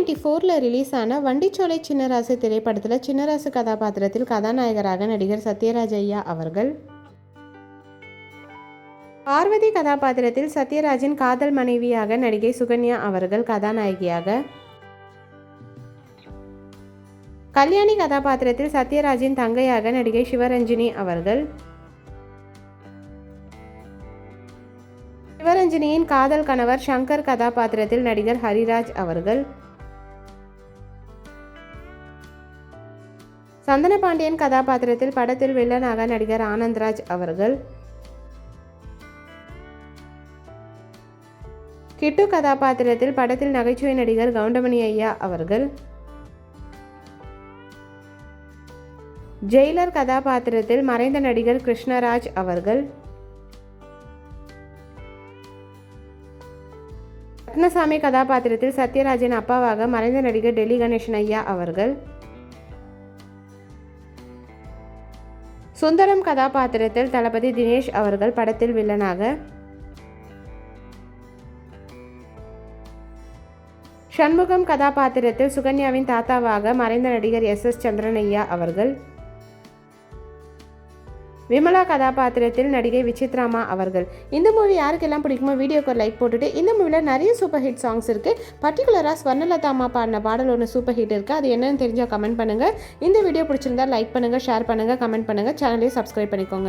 Ninety ஃபோரில் release ஆன வண்டிச்சோலை சின்னராசு திரைப்படத்தில் சின்னராசு கதாபாத்திரத்தில் கதாநாயகராக நடிகர் சத்யராஜ் ஐயா அவர்கள். பார்வதி கதாபாத்திரத்தில் சத்யராஜின் காதல் மனைவியாக நடிகை சுகன்யா அவர்கள் கதாநாயகியாக. கல்யாணி கதாபாத்திரத்தில் சத்யராஜின் தங்கையாக நடிகை சிவரஞ்சினி அவர்கள். சிவரஞ்சினியின் காதல் கணவர் சங்கர் கதாபாத்திரத்தில் நடிகர் ஹரிராஜ் அவர்கள். சந்தன பாண்டியன் கதாபாத்திரத்தில் படத்தில் வில்லனாக நடிகர் ஆனந்த்ராஜ் அவர்கள். கிட்டு கதாபாத்திரத்தில் படத்தில் நகைச்சுவை நடிகர் கவுண்டமணி ஐயா அவர்கள். ஜெயிலர் கதாபாத்திரத்தில் மறைந்த நடிகர் கிருஷ்ணராஜ் அவர்கள். ரத்னசாமி கதாபாத்திரத்தில் சத்யராஜன் அப்பாவாக மறைந்த நடிகர் டெல்லி கணேஷன் ஐயா அவர்கள். சுந்தரம் கதாபாத்திரத்தில் தளபதி தினேஷ் அவர்கள் படத்தில் வில்லனாக சண்முகம் கதாபாத்திரத்தில் சுகன்யாவின் தாத்தாவாக மறைந்த நடிகர் எஸ் எஸ் சந்திரனையா அவர்கள் விமலா கதாபாத்திரத்தில் நடிகை விசித்ராமா அவர்கள். இந்த மூவி யாருக்கெல்லாம் பிடிக்குமோ வீடியோக்கு லைக் போட்டுட்டு இந்த மூவியில் நிறைய சூப்பர் ஹிட் சாங்ஸ் இருக்குது பர்டிகுலராக ஸ்வர்ணலதா அம்மா பாடின பாடல் ஒன்று சூப்பர் ஹிட் இருக்குது அது என்னன்னு தெரிஞ்சால் கமெண்ட் பண்ணுங்கள் இந்த வீடியோ பிடிச்சிருந்தா லைக் பண்ணுங்கள் ஷேர் பண்ணுங்கள் கமெண்ட் பண்ணுங்கள் சேனலையும் சப்ஸ்கிரைப் பண்ணிக்கோங்க.